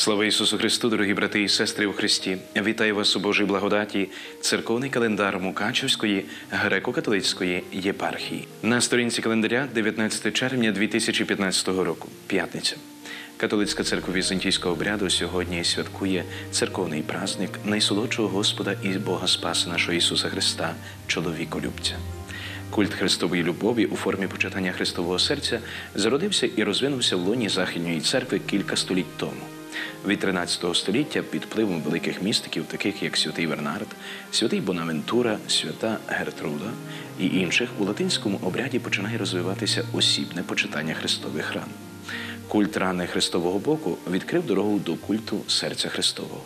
Слава Ісусу Христу, дорогі брати і сестри у Христі! Вітаю вас у Божій благодаті, церковний календар Мукачівської греко-католицької єпархії. На сторінці календаря 19 червня 2015 року, п'ятниця. Католицька церква візантійського обряду сьогодні святкує церковний праздник найсолодшого Господа і Бога Спаса нашого Ісуса Христа, чоловіколюбця. Культ Христової любові у формі почитання Христового серця зародився і розвинувся в лоні Західної церкви кілька століть тому. Від 13 століття під впливом великих містиків, таких як святий Вернард, святий Бонавентура, свята Гертруда і інших, у латинському обряді починає розвиватися осібне почитання Христових ран. Культ рани Христового боку відкрив дорогу до культу серця Христового.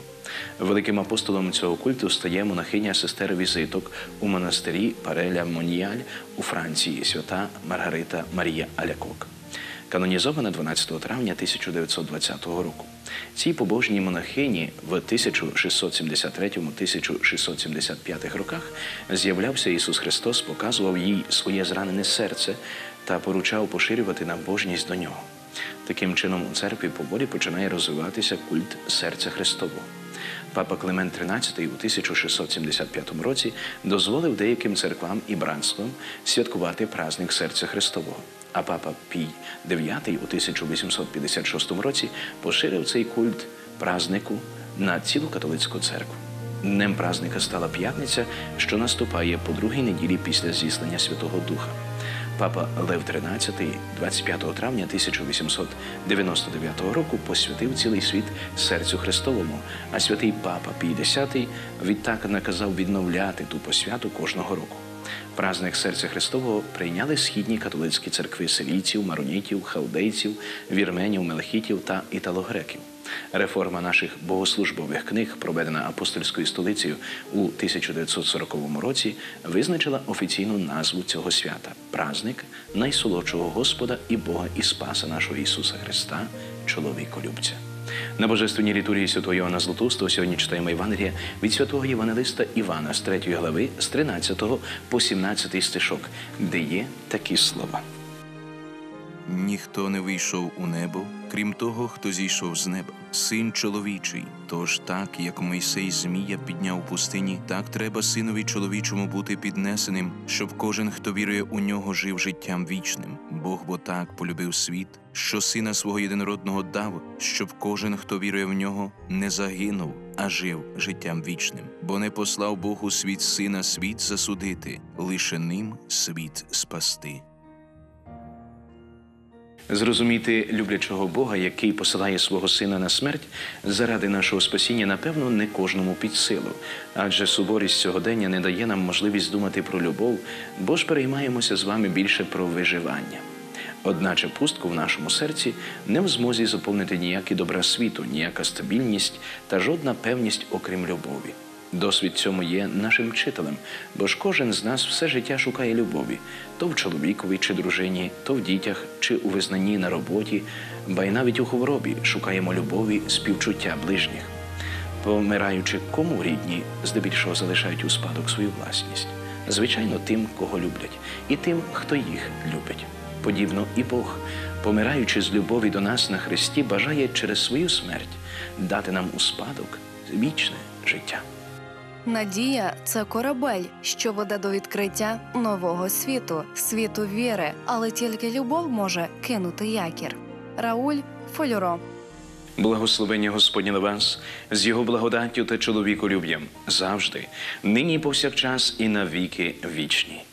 Великим апостолом цього культу стає монахиня сестер візиток у монастирі Пареля Моньяль у Франції, свята Маргарита Марія Алякок. Канонізована 12 травня 1920 року. Цій побожній монахині в 1673-1675 роках з'являвся Ісус Христос, показував їй своє зранене серце та поручав поширювати набожність до нього. Таким чином у церкві поволі починає розвиватися культ серця Христового. Папа Климент XIII у 1675 році дозволив деяким церквам і братствам святкувати праздник серця Христового. А папа Пій IX у 1856 році поширив цей культ празднику на цілу католицьку церкву. Днем праздника стала п'ятниця, що наступає по другій неділі після зіслання Святого Духа. Папа Лев XIII 25 травня 1899 року посвятив цілий світ серцю Христовому, а святий Папа Пій X відтак наказав відновляти ту посвяту кожного року. Праздник серця Христового прийняли східні католицькі церкви сирійців, маронітів, халдейців, вірменів, мелхітів та італогреків. Реформа наших богослужбових книг, проведена апостольською столицею у 1940 році, визначила офіційну назву цього свята праздник найсолодшого Господа і Бога і Спаса нашого Ісуса Христа, чоловіколюбця. На божественній літургії святого Івана Златоустого сьогодні читаємо Євангелія від святого Євангелиста Івана з 3 глави, з 13 по 17 стишок, де є такі слова. Ніхто не вийшов у небо, крім того, хто зійшов з неба, син чоловічий. Тож так, як Мойсей Змія підняв пустині, так треба синові чоловічому бути піднесеним, щоб кожен, хто вірує у нього, жив життям вічним. Бог бо так полюбив світ, що сина свого єдинородного дав, щоб кожен, хто вірує в нього, не загинув, а жив життям вічним. Бо не послав Бог у світ сина світ засудити, лише ним світ спасти. Зрозуміти люблячого Бога, який посилає свого сина на смерть заради нашого спасіння, напевно, не кожному під силу, адже суворість сьогодення не дає нам можливість думати про любов, бо ж переймаємося з вами більше про виживання. Одначе пустку в нашому серці не в змозі заповнити ніякі добра світу, ніяка стабільність та жодна певність, окрім любові. Досвід цьому є нашим вчителем, бо ж кожен з нас все життя шукає любові то в чоловікові чи дружині, то в дітях, чи у визнанні на роботі, ба й навіть у хворобі шукаємо любові, співчуття ближніх. Помираючи, кому рідні здебільшого залишають у спадок свою власність, звичайно, тим, кого люблять, і тим, хто їх любить. Подібно і Бог, помираючи з любові до нас на Христі, бажає через свою смерть дати нам у спадок вічне життя. Надія це корабель, що веде до відкриття нового світу, світу віри, але тільки любов може кинути якір. Рауль Фольоро. Благословення Господні на вас з його благодаттю та чоловіколюб'ям завжди, нині повсякчас і навіки вічні.